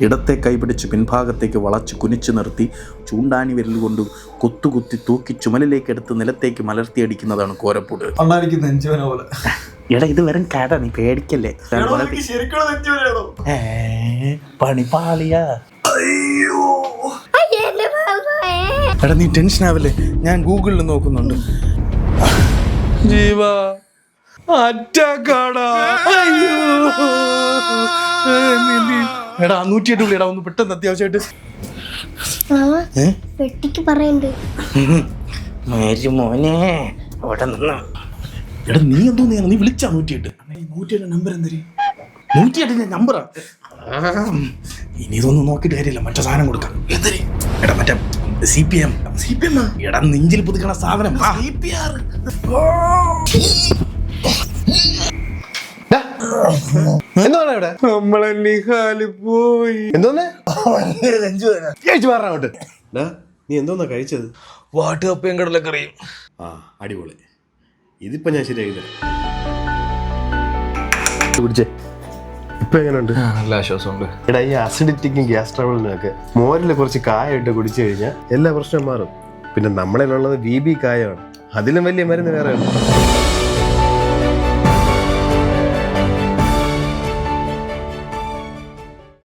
ഇടത്തെ കൈപിടിച്ച് പിൻഭാഗത്തേക്ക് വളച്ച് കുനിച്ചു നിർത്തി ചൂണ്ടാനി വിരൽ കൊണ്ട് കൊത്തുകുത്തി തൂക്കി ചുമലിലേക്ക് എടുത്ത് നിലത്തേക്ക് മലർത്തിയടിക്കുന്നതാണ് കോരപ്പൂട്. അണ്ണാനിക്ക് നെഞ്ചുവന പോലെ. എടാ ഇത് വെറും കാട നീ പേടിക്കല്ലേ? എന്റെ ബാബായേ എടാ നീ ടെൻഷൻ ആവല്ലേ? ഞാൻ ഗൂഗിളിൽ നോക്കുന്നുണ്ട്. ജീവ അറ്റാക്കാടാ. അയ്യോ. എടാ നൂറ്റി എട്ട് വിളിയടാ ഒന്ന് പെട്ടെന്ന് അത്യാവശ്യമായിട്ട്. വെട്ടിക്ക് പറയണ്ട്. മേരി മോനെ അവിടെ നിന്നോ. എടാ നീ എന്തോ നീ നീ വിളിച്ചാ നൂറ്റിയെട്ട്. നൂറ്റിയുടെ നമ്പർ എന്തരി? നൂറ്റിയെട്ടിന്റെ നമ്പറാ ഇനി ഇതൊന്നും നോക്കിയിട്ട് കാര്യമില്ല മറ്റേ സാധനം കൊടുക്കാം. എന്തരി? എടാ മറ്റേ C P M. C P M എടാ നെഞ്ചിൽ പുതുക്കണ സാധനം. C P R. എന്താണ് ഇവിടെ നമ്മളെ നിഹാൽ പോയി. എന്തോന്ന്? അങ്ങോട്ട്. നീ എന്തോന്നാ കഴിച്ചത്? വാട്ട് കപ്പയും കടലക്കറിയും ആ അടിപൊളി. ഇതിപ്പോ ഞാൻ ശരിയാക്കി തരാം. കുടിച്ചേ. ഇപ്പൊ എങ്ങനെയുണ്ട്? നല്ല ആശ്വാസമുണ്ട്. എടാ ഈ അസിഡിറ്റിക്കും ഗ്യാസ് ട്രബിളിനും ഒക്കെ മോരിൽ കുറച്ച് കായ ഇട്ട് കുടിച്ചു കഴിഞ്ഞാൽ എല്ലാ പ്രശ്നം മാറും. പിന്നെ നമ്മളിലുള്ളത് ബി ബി കായമാണ്. അതിലും വലിയ മരുന്ന് വേറെ ഉണ്ട്.